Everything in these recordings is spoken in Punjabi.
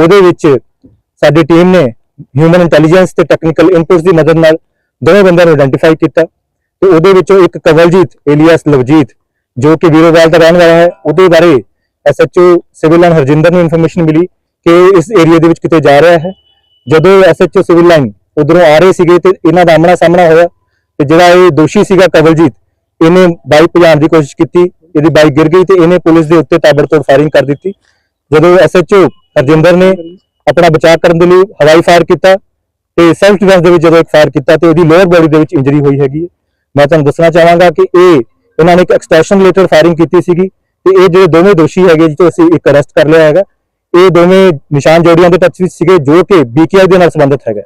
ਉਹਦੇ ਵਿੱਚ ਸਾਡੀ ਟੀਮ ਨੇ ਹਿਊਮਨ ਇੰਟੈਲੀਜੈਂਸ ਤੇ ਟੈਕਨੀਕਲ ਇਨਪੁਟਸ ਦੀ ਮਦਦ ਨਾਲ ਦੋਵੇਂ ਬੰਦਿਆਂ ਨੂੰ ਆਇਡੈਂਟੀਫਾਈ ਕੀਤਾ ਤੇ ਉਹਦੇ ਵਿੱਚੋਂ ਇੱਕ ਕਵਲਜੀਤ ਏਲੀਅਸ ਲਵਜੀਤ, ਜੋ ਕਿ ਵੀਰੋਵਾਲ ਦਾ ਰਹਿਣ ਵਾਲਾ ਹੈ, ਉਹਦੇ ਬਾਰੇ ਐਸਐਚਓ ਸਿਵਲ ਲਾਈਨ ਹਰਜਿੰਦਰ ਨੂੰ ਇਨਫੋਰਮੇਸ਼ਨ ਮਿਲੀ ਕਿ ਇਸ ਏਰੀਆ ਦੇ ਵਿੱਚ ਕਿਤੇ ਜਾ ਰਿਹਾ ਹੈ। ਜਦੋਂ ਐਸਐਚਓ ਸਿਵਲ ਲਾਈਨ ਉਧਰੋਂ ਆ ਰਹੇ ਸੀਗੇ ਤੇ ਇਹਨਾਂ ਦਾ ਆਮਣਾ ਸਾਹਮਣਾ ਹੋਇਆ ਤੇ ਜਿਹੜਾ ਇਹ ਦੋਸ਼ੀ ਸੀਗਾ ਕਵਲਜੀਤ, ਇਹਨੇ ਬਾਈਕ ਭਜਾਉਣ ਦੀ ਕੋਸ਼ਿਸ਼ ਕੀਤੀ, ਇਹਦੀ ਬਾਈਕ ਗਿਰ ਗਈ ਤੇ ਇਹਨੇ ਪੁਲਿਸ ਦੇ ਉੱਤੇ ਤਾਬੜਤੋੜ ਫਾਇਰਿੰਗ ਕਰ ਦਿੱਤੀ। ਜਦੋਂ ਐਸਐਚਓ ਹਰਜਿੰਦਰ ਨੇ ਆਪਣਾ ਬਚਾਅ ਕਰਨ ਦੇ ਲਈ ਹਵਾਈ ਫਾਇਰ ਕੀਤਾ ਤੇ ਸੈਲਫ ਡਿਫੈਂਸ ਦੇ ਵਿੱਚ ਜਦੋਂ ਇੱਕ ਫਾਇਰ ਕੀਤਾ ਤੇ ਉਹਦੀ ਲੋਅਰ ਬੋਡੀ ਦੇ ਵਿੱਚ ਇੰਜਰੀ ਹੋਈ ਹੈਗੀ ਮੈਂ ਤੁਹਾਨੂੰ ਦੱਸਣਾ ਚਾਹਾਂਗਾ ਕਿ ਇਹ ਇਹਨਾਂ ਨੇ ਇੱਕ ਐਕਸਟੈਂਸ਼ਨ ਰਿਲੇਟਡ ਫਾਇਰਿੰਗ ਕੀਤੀ ਸੀਗੀ ਤੇ ਇਹ ਜਿਹੜੇ ਦੋਵੇਂ ਦੋਸ਼ੀ ਹੈਗੇ ਜਿੱਥੋਂ ਅਸੀਂ ਇੱਕ ਅਰੈਸਟ ਕਰ ਲਿਆ ਹੈਗਾ। ਇਹ ਦੋਵੇਂ ਨਿਸ਼ਾਨ ਜੋੜੀਆਂ ਦੇ ਟੱਚ ਵਿੱਚ ਸੀਗੇ ਜੋ ਕਿ ਬੀਕੇਆਈ ਦੇ ਨਾਲ ਸੰਬੰਧਿਤ ਹੈਗਾ।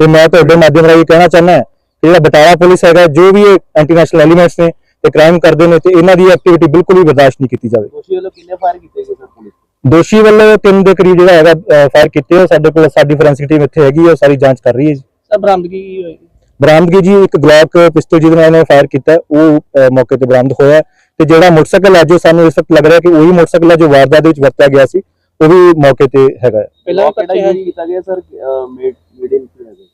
ਤੇ ਮੈਂ ਤੁਹਾਡੇ ਮਾਧਿਅਮ ਰਾਹੀਂ ਕਹਿਣਾ ਚਾਹੁੰਦਾ ਹਾਂ ਕਿ ਜਿਹੜਾ ਬਟਾਲਾ ਪੁਲਿਸ ਹੈਗਾ, ਜੋ ਵੀ ਇਹ ਐਂਟੀ ਨੈਸ਼ਨਲ ਐਲੀਮੈਂਟਸ ਨੇ ਤੇ ਕ੍ਰਾਈਮ ਕਰਦੇ ਨੇ ਤੇ ਇਹਨਾਂ ਦੀ ਐਕਟੀਵਿਟੀ ਬਿਲਕੁਲ ਵੀ ਬਰਦਾਸ਼ਤ ਨਹੀਂ ਕੀਤੀ ਜਾਵੇ। ਦੋਸ਼ੀ ਵੱਲੋਂ ਕਿੰਨੇ ਫਾਇਰ ਕੀਤੇ ਗਏ ਸਰ ਪੁਲਿਸ ਦੋਸ਼ੀ ਵੱਲੋਂ ਤਿੰਨ ਦੇ ਕਰੀਬ ਜਿਹੜਾ ਹੈਗਾ ਫਾਇਰ ਕੀਤੇ ਉਹ ਸਾਡੇ ਕੋਲ ਸਾਡੀ ਫੋਰੈਂਸਿਕ ਟੀਮ ਇੱਥੇ ਹੈਗੀ ਹੈ ਉਹ ਸਾਰੀ ਜਾਂਚ ਕਰ ਰਹੀ ਹੈ ਜੀ। ਸਰ ਬਰਾਮਦਗੀ ਕੀ ਹੋਈ ਬਰਾਮਦਗੀ ਜੀ ਇੱਕ ਗਲੌਕ ਪਿਸਟਲ ਜਿਹਦੇ ਨਾਲ ਇਹਨੇ ਫਾਇਰ ਕੀਤਾ ਉਹ ਮੌਕੇ ਤੇ ਬਰਾਮਦ ਹੋਇਆ ਤੇ ਜਿਹੜਾ ਮੋਟਰਸਾਈਕਲ ਹੈ ਜੋ ਸਾਨੂੰ ਇਸ ਵਕਤ ਲੱਗ ਰਿਹਾ ਕਿ ਉਹੀ ਮੋਟਰਸਾਈਕਲ ਹੈ ਜੋ ਵਾਰਦਾਤ ਦੇ ਵਿੱਚ ਵਰਤਿਆ ਗਿਆ ਸੀ ਉਹ ਵੀ ਮੌਕੇ ਤੇ ਹੈਗਾ ਹੈ। ਪਹਿਲਾਂ ਕਿਹੜਾ ਹੈ ਯੂਜ਼ ਕੀਤਾ ਗਿਆ ਸਰ ਮੇਡ ਮੇਡ ਇਨ ਹੈਗਾ।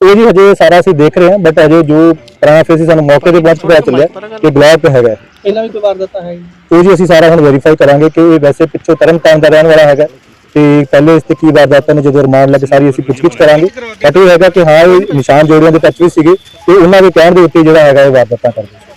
ਉਹ ਜੀ ਹਜੇ ਸਾਰਾ ਅਸੀਂ ਦੇਖ ਰਹੇ ਹਾਂ ਬਟ ਹਜੇ ਜੋ ਪੁਰਾਣਾ ਫੇਸ ਸਾਨੂੰ ਮੌਕੇ ਤੇ ਪਹੁੰਚ ਪਤਾ ਚੱਲਿਆ ਕਿ ਗਲੌਕ ਹੈਗਾ ਹੈ। ਪਹਿਲਾਂ ਵੀ ਕੋਈ ਵਾਰਦਾਤ ਹੈ ਜੀ ਜੀ ਅਸੀਂ ਸਾਰਾ ਹੁਣ ਵੈਰੀਫਾਈ ਕਰਾਂਗੇ ਕਿ ਇਹ ਵੈਸੇ ਪਿੱਛੋਂ ਤਰਨਤਾਰਨ ਦਾ ਰਹਿਣ ਵਾਲਾ ਹੈਗਾ। ਤੇ ਪਹਿਲੇ ਇਸ ਤੇ ਕੀ ਵਾਰਦਾਤਾਂ ਨੇ, ਜਦੋਂ ਰਿਮਾਂਡ ਲੈ ਸਾਰੀ ਅਸੀਂ ਪੁੱਛਗਿੱਛ ਕਰਾਂਗੇ। ਬਟ ਇਹ ਹੈਗਾ ਕਿ ਹਾਂ, ਇਹ ਨਿਸ਼ਾਨ ਜੋੜੀਆਂ ਦੇ ਟੱਚ ਵੀ ਸੀਗੇ ਤੇ ਉਹਨਾਂ ਦੇ ਕਹਿਣ ਦੇ ਉੱਤੇ ਜਿਹੜਾ ਹੈਗਾ ਇਹ ਵਾਰਦਾਤਾਂ ਕਰਦੇ।